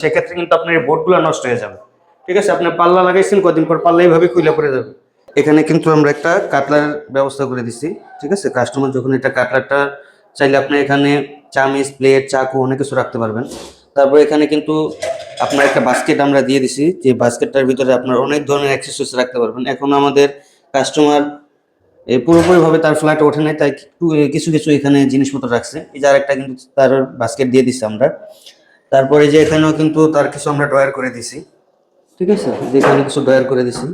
সেক্ষেত্রে কিন্তু আপনার এই বোর্ডগুলো নষ্ট হয়ে যাবে। ঠিক আছে? আপনি পাল্লা লাগাইছেন, কদিন পর পাল্লা এইভাবে খুলে পড়ে যাবে। এখানে কিন্তু আমরা একটা কাটলার ব্যবস্থা করে দিছি। ঠিক আছে? কাস্টমার যখন এটা কাটলারটা চাইলে আপনি এখানে চামিচ প্লেট চাকু অনেক কিছু রাখতে পারবেন। তারপর এখানে কিন্তু আপনার একটা বাস্কেট আমরা দিয়ে দিছি। যে বাস্কেটটার ভিতরে আপনার অনেক ধরনের অ্যাক্সেসরিজ রাখতে পারবেন। এখন আমাদের কাস্টমার পুরোপুরিভাবে তার ফ্ল্যাট ওঠে নাই, তাই কিছু কিছু এখানে জিনিসপত্র রাখছে। এই যার একটা কিন্তু তার বাস্কেট দিয়ে দিছি আমরা। তারপরে যে এখানেও কিন্তু তার কিছু আমরা ড্রয়ার করে দিছি। ঠিক আছে? যেখানে কিছু ড্রয়ার করে দিছি।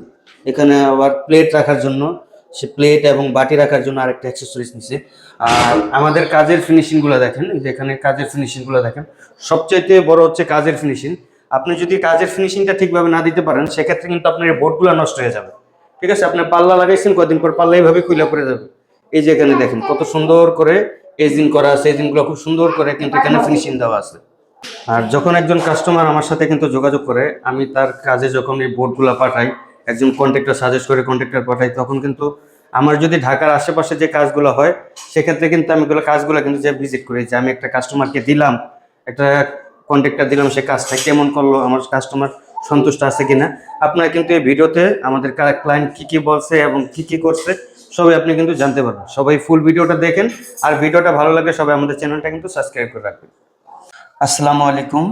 এখানে আবার প্লেট রাখার জন্য, সে প্লেট এবং বাটি রাখার জন্য আরেকটা অ্যাক্সেসরিজ নিছে। আর আমাদের কাজের ফিনিশিংগুলো দেখেন যে এখানে কাজের ফিনিশিংগুলো দেখেন। সবচাইতে বড় হচ্ছে কাজের ফিনিশিং আপনি যদি কাজের ফিনিশিংটা ঠিকভাবে না দিতে পারেন, সেক্ষেত্রে কিন্তু আপনার বোর্ডগুলো নষ্ট হয়ে যাবে। ঠিক আছে? আপনি পাল্লা লাগাইছেন কদিন পর পাল্লা এইভাবে খুলে পড়ে যাবে। এই যে এখানে দেখেন, কত সুন্দর করে এজিং করা আছে, এজিংগুলো খুব সুন্দর করে কিন্তু এখানে ফিনিশিং দেওয়া আছে। আর যখন একজন কাস্টমার আমার সাথে কিন্তু যোগাযোগ করে, আমি তার কাজে যখন এই বোর্ডগুলো পাঠাই, একজন কন্ট্রাক্টর সাজেস্ট করে কন্ট্রাক্টর পাঠাই, তখন কিন্তু আমার যদি ঢাকার আশেপাশে যে কাজগুলো হয়, সেক্ষেত্রে কিন্তু আমি এগুলো কাজগুলো কিন্তু যে ভিজিট করি, যে আমি একটা কাস্টমারকে দিলাম, একটা কন্ট্রাক্টর দিলাম, সে কাজটা কেমন করল, আমার কাস্টমার সন্তুষ্ট আছে কিনা। আপনারা কিন্তু এই ভিডিওতে আমাদের ক্লায়েন্ট কী কী বলছে এবং কী কী করছে, সবাই আপনি কিন্তু জানতে পারবেন। সবাই ফুল ভিডিওটা দেখেন, আর ভিডিওটা ভালো লাগলে সবাই আমাদের চ্যানেলটা কিন্তু সাবস্ক্রাইব করে রাখবেন। আসসালামু আলাইকুম।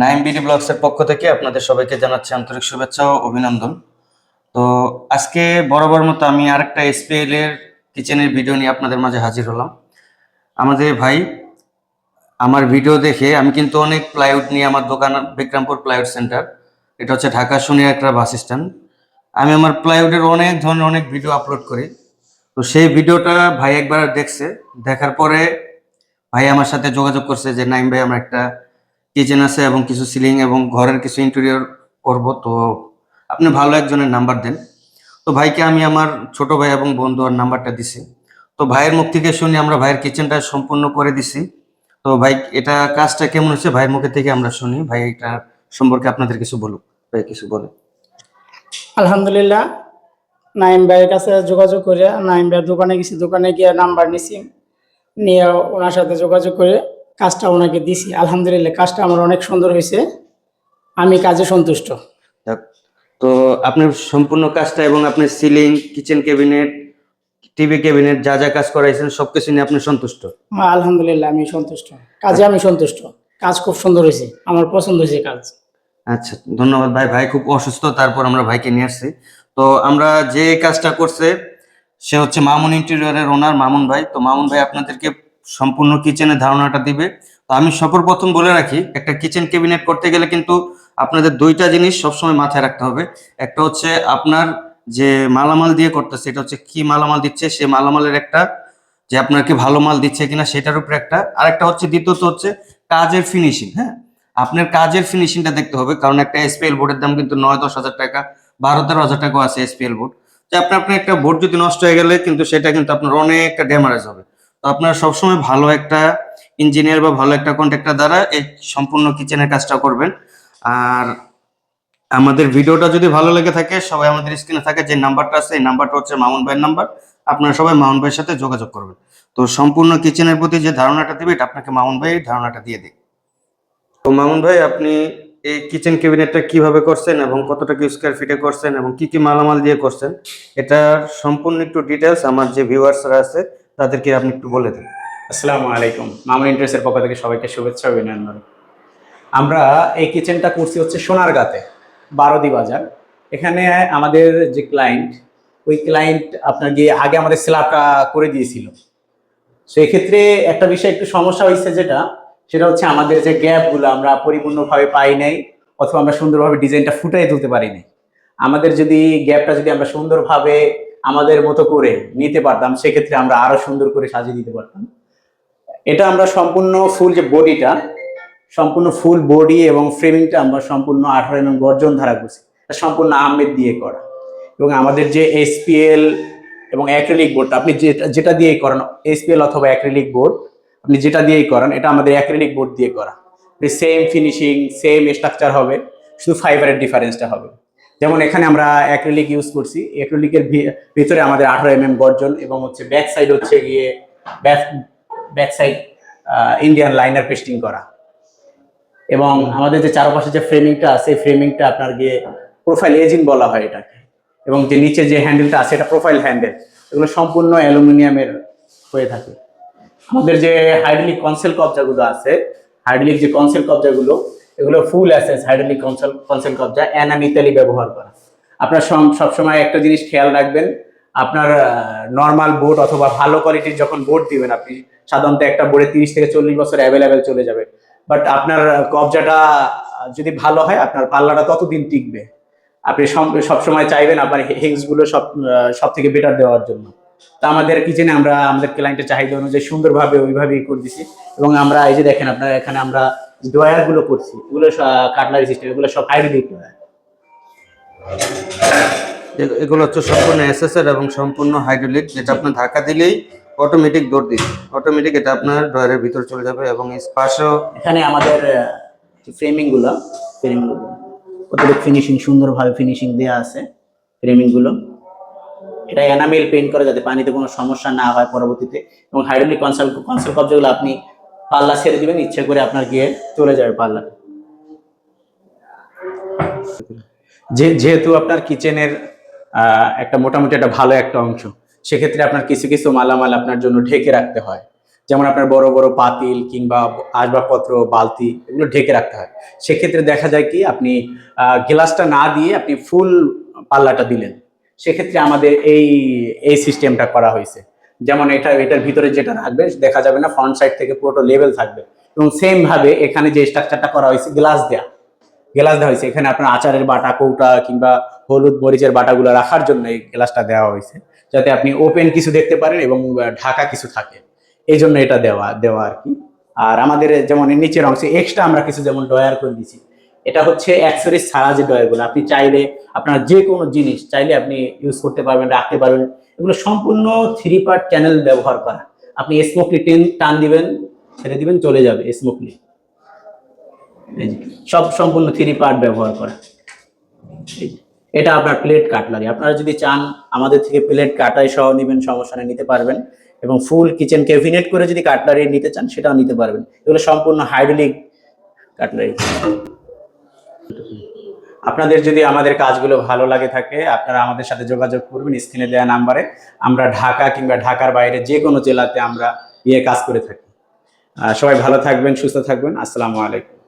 নাইম বিডি ব্লগসের পক্ষ থেকে আপনাদের সবাইকে জানাচ্ছি আন্তরিক শুভেচ্ছা ও অভিনন্দন। তো আজকে বরাবর মতো আমি আরেকটা এসপিএল এর কিচেনের ভিডিও নিয়ে আপনাদের মাঝে হাজির হলাম। আমাদের ভাই, আমার ভিডিও দেখে আমি কিন্তু অনেক প্লাইউড নিয়ে আমার দোকান, বিক্রমপুর প্লাইউড সেন্টার এটা হচ্ছে ঢাকা শনি একটা বাস স্ট্যান্ড। আমি আমার প্লাইউডের অনেক ধরনের অনেক ভিডিও আপলোড করি। তো সেই ভিডিওটা ভাই একবার দেখছে, দেখার পরে ভাই আমার সাথে যোগাযোগ করছে যে, নাইম ভাই, আমার একটা কিচেন আছে এবং কিছু সিলিং এবং ঘরের কিছু ইন্টেরিয়র করব। তো আপনি ভালো একজনের নাম্বার দেন। তো ভাইকে আমি আমার ছোট ভাই এবং বন্ধু আর নাম্বারটা দিছি। তো ভাইয়ের মুখ থেকে শুনি আমরা ভাইয়ের কিচেনটা সম্পূর্ণ করে দিছি। তো ভাই, এটা কাজটা কেমন হচ্ছে ভাইয়ের মুখে থেকে আমরা শুনি। ভাই, এটা সম্পর্কে আপনাদের কিছু বলুক। ভাই, কিছু বলে আলহামদুলিল্লাহ। নাইম ভাইয়ের কাছে যোগাযোগ করে নাইম ভাইয়ের দোকানে গেছি, দোকানে গিয়ে নাম্বার নিছি। নিয়ে ওনার সাথে যোগাযোগ করে কাজটা ওনাকে দিছি। আলহামদুলিল্লাহ কাজটা আমার অনেক সুন্দর হয়েছে। আমি কাজে সন্তুষ্ট। তো আপনার সম্পূর্ণ কাজটা এবং আপনার ceiling kitchen cabinet TV cabinet যা যা কাজ করাইছেন সবকিছু নিয়ে আপনি সন্তুষ্ট? হ্যাঁ, আলহামদুলিল্লাহ আমি সন্তুষ্ট। কাজে আমি সন্তুষ্ট। কাজ খুব সুন্দর হয়েছে। আমার পছন্দ হয়েছে কাজ। আচ্ছা ধন্যবাদ ভাই। ভাই খুব অসুস্থ তারপর আমরা ভাইকে নিয়ে আসছি। তো আমরা যে কাজটা করছে সে হচ্ছে মামুন ইন্টেরিয়রের ওনার মামুন ভাই। তো মামুন ভাই আপনাদেরকে সম্পূর্ণ কিচেনের ধারণাটা দিবে। তো আমি সর্বপ্রথম বলে রাখি, একটা কিচেন ক্যাবিনেট করতে গেলে কিন্তু আপনাদের দুইটা জিনিস সবসময় মাথায় রাখতে হবে। একটা হচ্ছে আপনার যে মালামাল দিয়ে করতেছে, এটা হচ্ছে কি মালামাল দিচ্ছে, সে মালামালের একটা যে আপনার কি ভালো মাল দিচ্ছে কিনা সেটার উপরে একটা। আরেকটা হচ্ছে, দ্বিতীয়ত হচ্ছে কাজের ফিনিশিং হ্যাঁ? আপনার কাজের ফিনিশিংটা দেখতে হবে, কারণ একটা এসপিএল বোর্ডের দাম কিন্তু নয় দশ হাজার টাকা, বারো তেরো হাজার টাকাও আছে এসপিএল বোর্ড যে আপনার আপনার একটা ভোট যদি নষ্ট হয়ে গেলে কিন্তু সেটা কিন্তু আপনার অনেকটা ড্যামারেজ হবে। তো আপনার সবসময় ভালো একটা ইঞ্জিনিয়ার বা ভালো একটা কন্ট্রাক্টর দ্বারা এই সম্পূর্ণ কিচেনের কাজটা করবেন। আর আমাদের ভিডিওটা যদি ভালো লেগে থাকে, সবাই আমাদের স্ক্রিনে থাকে যে নাম্বারটা আছে, এই নাম্বারটা হচ্ছে মামুন ভাইয়ের নাম্বার। আপনারা সবাই মামুন ভাইয়ের সাথে যোগাযোগ করবেন। তো সম্পূর্ণ কিচেনের প্রতি যে ধারণাটা দেবে, এটা আপনাকে মামুন ভাই ধারণাটা দিয়ে দিই তো মামুন ভাই, আপনি এই কিচেন ক্যাবিনেটটা কীভাবে করছেন এবং কতটা টাকা স্কোয়ার ফিটে করছেন এবং কি কি মালামাল দিয়ে করছেন, এটার সম্পূর্ণ একটু ডিটেলস আমার যে ভিউয়ার্সরা আছে, তাদেরকে আপনি একটু বলে দিন। আসসালামু আলাইকুম। মামুন ইন্টারেস্টের পক্ষ থেকে সবাইকে শুভেচ্ছা অভিনন্দন। আমরা এই কিচেনটা করছি হচ্ছে সোনারগাঁতে, বারোদি বাজার। এখানে আমাদের যে ক্লায়েন্ট ওই ক্লায়েন্ট আপনার গিয়ে আগে আমাদের স্ল্যাবটা করে দিয়েছিল। সেই ক্ষেত্রে একটা বিষয় একটু সমস্যা হয়েছে যেটা সেটা হচ্ছে আমাদের যে গ্যাপগুলো আমরা পরিপূর্ণভাবে পাই নাই অথবা আমরা সুন্দরভাবে ডিজাইনটা ফুটাই তুলতে পারি নাই। আমাদের যদি গ্যাপটা যদি আমরা সুন্দরভাবে আমাদের মতো করে নিতে পারতাম, সেক্ষেত্রে আমরা আরও সুন্দর করে সাজিয়ে দিতে পারতাম। এটা আমরা সম্পূর্ণ ফুল যে বডিটা, সম্পূর্ণ ফুল বডি এবং ফ্রেমিংটা আমরা সম্পূর্ণ আঠারো এমএম গর্জন ধারা করছি সম্পূর্ণ আহমেদ দিয়ে করা। এবং আমাদের যে এসপিএল এবং অ্যাক্রিলিক বোর্ডটা আপনি যেটা যেটা দিয়েই করান এসপিএল অথবা অ্যাক্রিলিক বোর্ড আপনি যেটা দিয়েই করান, এটা আমাদের অ্যাক্রিলিক বোর্ড দিয়ে করা। সেম ফিনিশিং সেম স্ট্রাকচার হবে, শুধু ফাইবারের ডিফারেন্সটা হবে। যেমন এখানে আমরা অ্যাক্রিলিক ইউজ করছি। অ্যাক্রিলিকের ভিতরে আমাদের আঠারো এমএম গর্জন এবং হচ্ছে ব্যাক সাইড হচ্ছে গিয়ে back back side Indian liner pasting করা। এবং আমাদের যে চারপাশে যে ফ্রেমিংটা আছে ফ্রেমিংটা আপনার গিয়ে প্রোফাইল এজিং বলা হয় এটাকে। এবং যে নিচে যে হ্যান্ডেলটা আছে, এটা প্রোফাইল হ্যান্ডেল এগুলো সম্পূর্ণ অ্যালুমিনিয়ামের হয়ে থাকে। আমাদের যে হাইড্রোলিক কনসেল কবজাগুলো আছে হাইড্রোলিক যে কনসেল কবজাগুলো, এগুলো ফুল অ্যাসেস হাইড্রোলিক কনসেল কনসেল কবজা অ্যানাম ইতালি ব্যবহার করা। আপনার সব- সবসময় একটা জিনিস খেয়াল রাখবেন, আপনার নর্মাল বোর্ড অথবা ভালো কোয়ালিটির যখন বোর্ড দিবেন আপনি, সাধারণত একটা বোর্ডে তিরিশ থেকে চল্লিশ বছর অ্যাভেলেবেল চলে যাবে। বাট আপনার কবজাটা যদি ভালো হয়, আপনার পাল্লাটা ততদিন টিকবে। আপনি সব- সবসময় চাইবেন আপনার হিংসগুলো সব সব থেকে বেটার দেওয়ার জন্য। তা আমাদের কিচেনে আমরা আমাদের ক্লায়েন্টের চাহিদা অনুযায়ী সুন্দরভাবে ওইভাবেই করে দিছি। এবং আমরা এই যে দেখেন আপনার এখানে আমরা ড্রয়ারগুলো করছি। এগুলো কাটলারি সিস্টেম এগুলো সব হাইড্রোলিক এগুলো হচ্ছে সম্পূর্ণ এসএসআর এবং সম্পূর্ণ হাইড্রোলিক যেটা আপনার ধাক্কা দিলেই অটোমেটিক দৌড় দিবে। অটোমেটিক এটা আপনার ড্রয়ারের ভিতরে চলে যাবে এবং এই পাশেও এখানে আমাদের ফ্রেমিংগুলো ফ্রেমিংগুলো কতটুকু ফিনিশিং সুন্দরভাবে ফিনিশিং দেওয়া আছে ফ্রেমিংগুলো। এটা এনামেল পেইন্ট করে যাতে পানিতে কোনো সমস্যা না হয় পরবর্তীতে এবং হাইড্রোলিক কনসাল কনসাল কবজাগুলো আপনি পাল্লা ছেড়ে দিবেন, ইচ্ছে করে আপনার গিয়ে চলে যাবে পাল্লা। যেহেতু আপনার কিচেনের একটা মোটামুটি একটা ভালো একটা অংশ, সেক্ষেত্রে আপনার কিছু কিছু মালামাল আপনার জন্য ঢেকে রাখতে হয়। যেমন আপনার বড় বড় পাতিল কিংবা আসবাবপত্র, বালতি, এগুলো ঢেকে রাখতে হয়। সেক্ষেত্রে দেখা যায় কি, আপনি গ্লাসটা না দিয়ে আপনি ফুল পাল্লাটা দিলেন। সেক্ষেত্রে আমাদের এই এই সিস্টেমটা করা হয়েছে। যেমন এটা, এটার ভিতরে যেটা থাকবে, দেখা যাবে না ফ্রন্ট সাইড থেকে পুরোটা লেভেল থাকবে। এবং সেম ভাবে এখানে যে স্ট্রাকচারটা করা হয়েছে গ্লাস দেয়া। গ্লাস দেওয়া হয়েছে। এখানে আপনার আচারের বাটা, কৌটা কিংবা হলুদ মরিচের বাটাগুলো রাখার জন্য এই গ্লাসটা দেওয়া হয়েছে। যাতে আপনি ওপেন কিছু দেখতে পারেন এবং ঢাকা কিছু থাকে। এই জন্য এটা দেওয়া দেওয়া আর কি। আর আমাদের যেমন নিচের অংশে এক্সট্রা আমরা কিছু যেমন ডয়ার করে দিয়েছি। এটা হচ্ছে অ্যাক্সেসরিজ ছাড়া যে ডয়ারগুলো আপনি চাইলে আপনার যে কোনো জিনিস চাইলে আপনি ইউজ করতে পারবেন, রাখতে পারবেন। এগুলো সম্পূর্ণ থ্রি পার্ট চ্যানেল ব্যবহার করা। আপনি স্মোকলি টেন, টান দিবেন, ছেড়ে দিবেন, চলে যাবে স্মোকলি সব সম্পূর্ণ থ্রি পার্ট ব্যবহার করা। এটা আপনার প্লেট কাটলারি আপনারা যদি চান আমাদের থেকে প্লেট কাটাই সহ নেবেন, সমস্যা নিতে পারবেন। এবং ফুল কিচেন ক্যাবিনেট করে যদি কাটলারি নিতে চান, সেটাও নিতে পারবেন। এগুলো সম্পূর্ণ হাইড্রোলিক কাটলারি আপনাদের যদি আমাদের কাজগুলো ভালো লাগে থাকে, আপনারা আমাদের সাথে যোগাযোগ করবেন স্ক্রিনে দেওয়া নাম্বারে। আমরা ঢাকা কিংবা ঢাকার বাইরে যে কোনো জেলাতে আমরা ইয়ে কাজ করে থাকি। সবাই ভালো থাকবেন, সুস্থ থাকবেন। আসসালামু আলাইকুম।